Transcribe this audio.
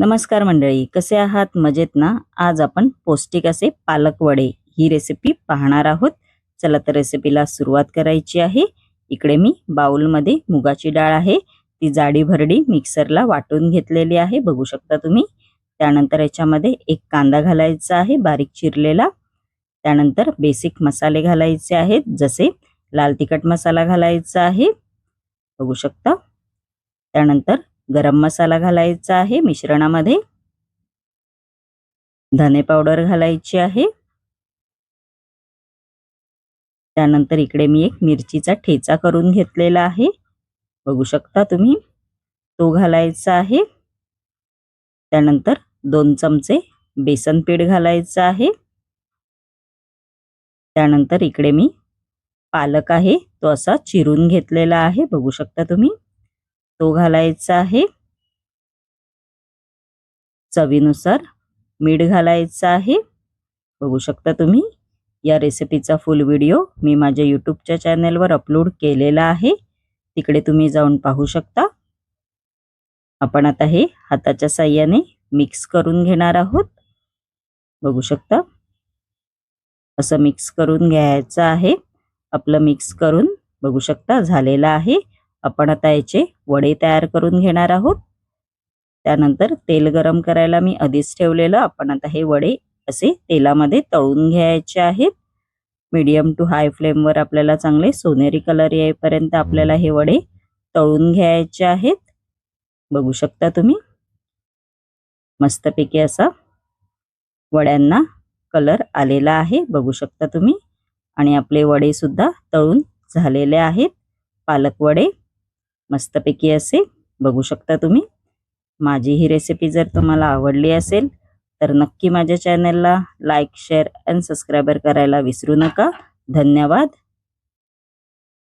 नमस्कार मंडळी कसे आहात? मजेत ना? आज आपण पौष्टिक असे पालक वडे ही रेसिपी पाहणार आहोत. चला तर रेसिपीला सुरुवात करायची आहे. इकडे मी बाउलमध्ये मुगाची डाळ आहे. ती जाडी भरडी मिक्सरला वाटून घेतलेली आहे. बघू शकता तुम्ही. त्यानंतर याच्यामध्ये एक कांदा घालायचा आहे बारीक चिरलेला. त्यानंतर बेसिक मसाले घालायचे आहेत जसे लाल तिखट मसाला घालायचा आहे. बघू शकता. त्यानंतर गरम मसाला घालायचा आहे मिश्रणामध्ये. धने पावडर घालायची आहे. त्यानंतर इकडे मी एक मिरचीचा ठेचा करून घेतलेला आहे. बघू शकता तुम्ही तो घालायचा आहे. त्यानंतर दोन चमचे बेसन पीठ घालायचं आहे. त्यानंतर इकडे मी पालक आहे तो असा चिरून घेतलेला आहे. बघू शकता तुम्ही. तो घालायचा आहे. चवीनुसार मीठ घालायचं आहे. बघू शकता तुम्ही या रेसिपीचा फुल व्हिडिओ मी माझ्या यूट्यूबच्या चॅनेलवर अपलोड केलेला आहे. तिकडे तुम्ही जाऊन पाहू शकता. आपण आता हे हाताच्या साह्याने मिक्स करून घेणार आहोत. बघू शकता. असं मिक्स करून घ्यायचं आहे. आपलं मिक्स करून बघू शकता झालेलं आहे. आपण आता याचे वडे तयार करून घेणार आहोत. त्यानंतर तेल गरम करायला मी आधीच ठेवलेलं. आपण आता हे वडे असे तेलामध्ये तळून घ्यायचे आहेत. मीडियम टू हाय फ्लेमवर आपल्याला चांगले सोनेरी कलर येईपर्यंत आपल्याला हे वडे तळून घ्यायचे आहेत. बघू शकता तुम्ही. मस्तपैकी असा वड्यांना कलर आलेला आहे. बघू शकता तुम्ही. आणि आपले वडे सुद्धा तळून झालेले आहेत. पालक वडे मस्तपैकी असे बघू शकता तुम्ही. माझी ही रेसिपी जर तुम्हाला आवडली असेल तर नक्की माझ्या चॅनलला लाईक शेअर अँड सबस्क्रायबर करायला विसरू नका. धन्यवाद.